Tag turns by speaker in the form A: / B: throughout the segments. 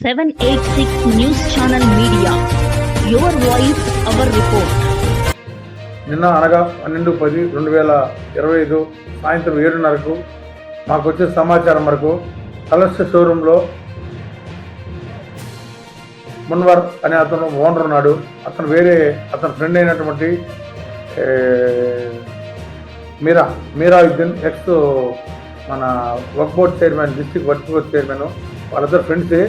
A: 786 news channel media your voice our report
B: నిన్న అనగా పన్నెండు పది రెండు వేల ఇరవై ఐదు సాయంత్రం ఏడున్నరకు మాకు వచ్చిన సమాచారం వరకు కలర్స్ షోరూంలో మున్వర్ అనే అతను ఓనర్ ఉన్నాడు. అతను వేరే అతని ఫ్రెండ్ అయినటువంటి మీరా మీరా ఉద్దీన్ ఎక్స్ మన work board chairman district work board chairman వాళ్ళిద్దరు ఫ్రెండ్సే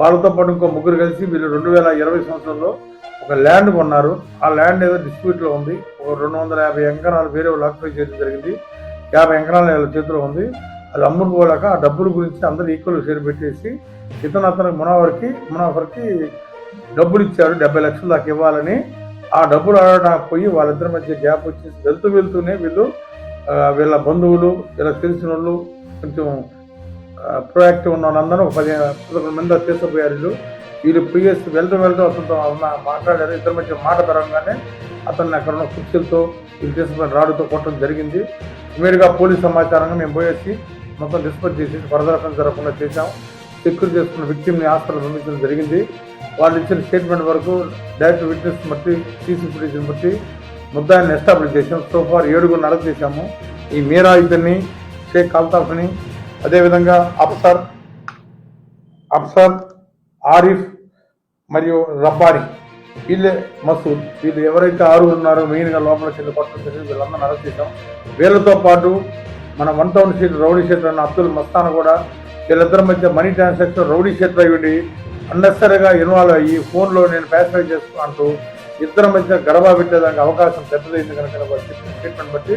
B: వాళ్ళతో పాటు ఇంకో ముగ్గురు కలిసి వీళ్ళు రెండు వేల ఇరవై సంవత్సరంలో ఒక ల్యాండ్ కొన్నారు. ఆ ల్యాండ్ ఏదో డిస్ప్యూట్లో ఉంది. ఒక రెండు వందల యాభై ఎకరాలు వేరే వాళ్ళు ఆక్యుపై చేయడం జరిగింది. యాభై ఎకరాలు వీళ్ళ చేతిలో ఉంది. అది అమ్ముడుపోలేక ఆ డబ్బుల గురించి అందరూ ఈక్వల్ షేర్ పెట్టేసి ఇతను అతను మునావర్కి మునాఫర్కి డబ్బులు ఇచ్చారు. డెబ్బై లక్షల దాకా ఇవ్వాలని. ఆ డబ్బులు అడగడానికి పోయి వాళ్ళిద్దరి మధ్య గ్యాప్ వచ్చేసి వెళ్తూ వెళ్తూనే వీళ్ళు వీళ్ళ బంధువులు వీళ్ళ తెలిసిన వాళ్ళు కొంచెం ప్రొయాక్టివ్ ఉన్న వాళ్ళందరూ ఒక పది పదకొండు మంది తీసుకుపోయారు. వీళ్ళు వీళ్ళు వెళ్తూ వెళ్తూ అతనితో ఉన్న- మాట్లాడారు. ఇద్దరి మధ్య మాట పెరగగానే అతన్ని అక్కడ ఉన్న కుర్చీలతో ఇది తీసుకుని రాడుతో కొట్టడం జరిగింది. ఇమీడియట్గా పోలీస్ సమాచారంగా మేము పోయేసి మొత్తం డిస్పోజ్ చేసి ఫర్దర్ జరగకుండా చేశాం. సెక్యూర్ చేసుకున్న విక్టిమ్ని హాస్పిటల్ పంపించడం జరిగింది. వాళ్ళు ఇచ్చిన స్టేట్మెంట్ వరకు డైరెక్ట్ విట్నెస్ బట్టి సీసీ ఫుటేజ్ని బట్టి ముద్దాయిని ఎస్టాబ్లిష్ చేసాం సోఫార్ ఏడుగురు అరెస్ట్ చేశాము. ఈ మీరా ఇద్దరిని షేక్ అల్తాఫ్ని అదేవిధంగా అప్సర్ అప్సర్ ఆరిఫ్ మరియు రబ్బారి వీళ్ళే మసూద్. వీళ్ళు ఎవరైతే ఆరుగురు ఉన్నారో మెయిన్గా లోపల చిన్న కొట్టడం జరిగింది వీళ్ళందరూ అరెస్ట్ చేశాం. వీళ్ళతో పాటు మన one town sheet rowdy sheeter అన్న అబ్దుల్ మస్తాన్ కూడా వీళ్ళిద్దరి మధ్య మనీ ట్రాన్సాక్షన్ రౌడీ షీటర్ ఉండి అన్నెసరిగా ఇన్వాల్వ్ అయ్యి ఫోన్లో నేను ప్యాసిఫై చేసుకుంటూ ఇద్దరి మధ్య గడబా పెట్టేదానికి అవకాశం పెద్దదైంది కనుక స్టేట్మెంట్ బట్టి.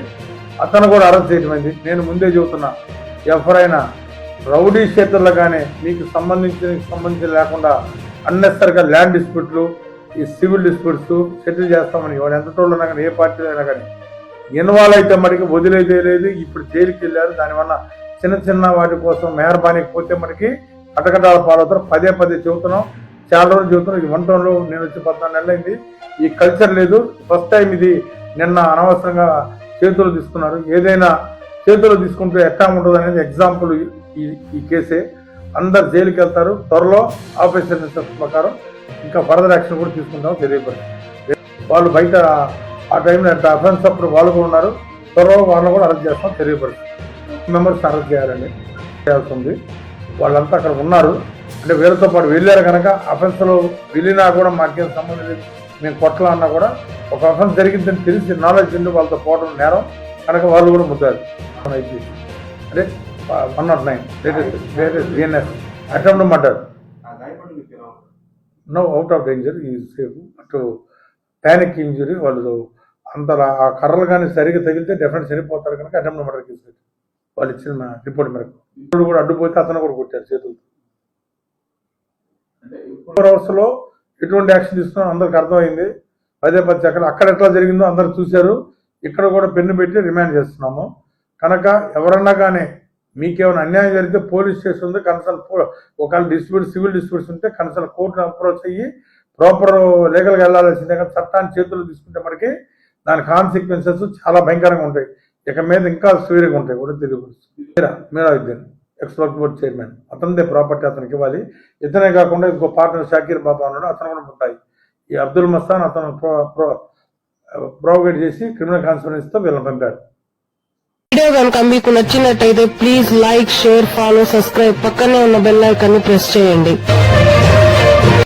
B: అతను కూడా అరెస్ట్ చేయడం నేను ముందే చెబుతున్నా ఎవరైనా రౌడీ క్షేత్రంలో కానీ మీకు సంబంధించిన సంబంధించి లేకుండా అన్నెసరిగా ల్యాండ్ డిస్ప్యూట్లు ఈ సివిల్ డిస్ప్యూట్స్ సెటిల్ చేస్తామని వాళ్ళు ఎంత రోజులు ఉన్నా కానీ ఏ పార్టీలో అయినా కానీ ఇన్వాల్వ్ అయితే మనకి వదిలేదే లేదు. ఇప్పుడు జైలుకి వెళ్ళారు. దానివల్ల చిన్న చిన్న వాటి కోసం మెహర్బానీకి పోతే మనకి కటకటాల పాలవుతారు. పదే పదే చెబుతున్నాం. చాలా రోజులు చెబుతున్నాం. ఇది వన్ టౌన్లో నేను వచ్చి పద్నాలుగు నెలలైంది ఈ కల్చర్ లేదు. ఫస్ట్ టైం ఇది నిన్న అనవసరంగా చేతులు తీసుకున్నారు. ఏదైనా చేతిలో తీసుకుంటే ఎట్లా ఉంటుంది అనేది ఎగ్జాంపుల్ ఈ ఈ కేసే అందరు జైలుకి వెళ్తారు. త్వరలో ఆఫీసర్ ఇన్స్ట్రక్షన్ ప్రకారం ఇంకా ఫర్దర్ యాక్షన్ కూడా తీసుకుంటాం తెలియపడుతుంది. వాళ్ళు బయట ఆ టైంలో ఎంత అఫెన్స్ అప్పుడు వాళ్ళు కూడా ఉన్నారు. త్వరలో వాళ్ళని కూడా అరెస్ట్ చేస్తాం తెలియపడుతుంది. మెంబర్స్ అరెస్ట్ చేయాలండి చేయాల్సి ఉంది వాళ్ళంతా అక్కడ ఉన్నారు. అంటే వీళ్ళతో పాటు వెళ్ళారు కనుక అఫెన్స్లో వెళ్ళినా కూడా మాకేం సంబంధం లేదు. మేము కొట్టాలన్నా కూడా ఒక అఫెన్స్ జరిగిందని తెలిసి నాలెడ్జ్ ఉండి వాళ్ళతో పోవడం నేరం. కనుక వాళ్ళు కూడా ముద్దారు మన ఇది. అంటే one naught nine. Latest latest BNS attempt murder no out of danger ఈ సేఫ్ అటు ప్యానిక్ ఇంజురీ వాళ్ళు అంత ఆ కర్రలు కానీ సరిగ్గా తగిలితే డెఫినెట్ సరిపోతారు కనుక అటెంప్ట్ మర్డర్ కేసు వాళ్ళు ఇచ్చిన రిపోర్ట్ మేరకు. ఇప్పుడు కూడా అడ్డుపోతే అతను కూడా కొట్టారు చేతులతో. ఫోర్ అవర్స్లో ఎటువంటి యాక్షన్ తీసుకున్నా అందరికి అర్థమైంది. పదే పది అక్కడ అక్కడ ఎట్లా జరిగిందో అందరు చూశారు. ఇక్కడ కూడా పెన్ను పెట్టి రిమాండ్ చేస్తున్నాము. కనుక ఎవరన్నా కానీ మీకేమైనా అన్యాయం జరిగితే పోలీస్ స్టేషన్ ఉంది కన్సల్ట్ ఒకవేళ డిస్ప్యూట్ సివిల్ డిస్ప్యూట్స్ ఉంటే కన్సల్ట్ కోర్టును అప్రోచ్ అయ్యి ప్రాపర్ లీగల్గా వెళ్ళాల్సిందే. కానీ చట్టాన్ని చేతులు తీసుకుంటే మనకి దాని కాన్సిక్వెన్సెస్ చాలా భయంకరంగా ఉంటాయి. ఇక మీద ఇంకా సివియర్గా ఉంటాయి. కూడా తెలియదు. మీరా మీరా విద్యన్ ఎక్స్ బోర్డ్ చైర్మన్. అతనిదే ప్రాపర్టీ అతనికి ఇవ్వాలి. ఇతనే కాకుండా ఇంకో పార్ట్నర్ షాకీర్ బాబా ఉన్నాడు. అతను కూడా ఉంటాయి. ఈ అబ్దుల్ మస్తాన్ అతను ప్రో ప్రోవైడ్ చేసి క్రిమినల్ కాన్ఫరెన్స్తో వీళ్ళని పంపాడు
C: వీడియో కనుక మీకు నచ్చినట్టయితే please like share follow subscribe పక్కనే ఉన్న బెల్ ఐకాన్ని ప్రెస్ చేయండి.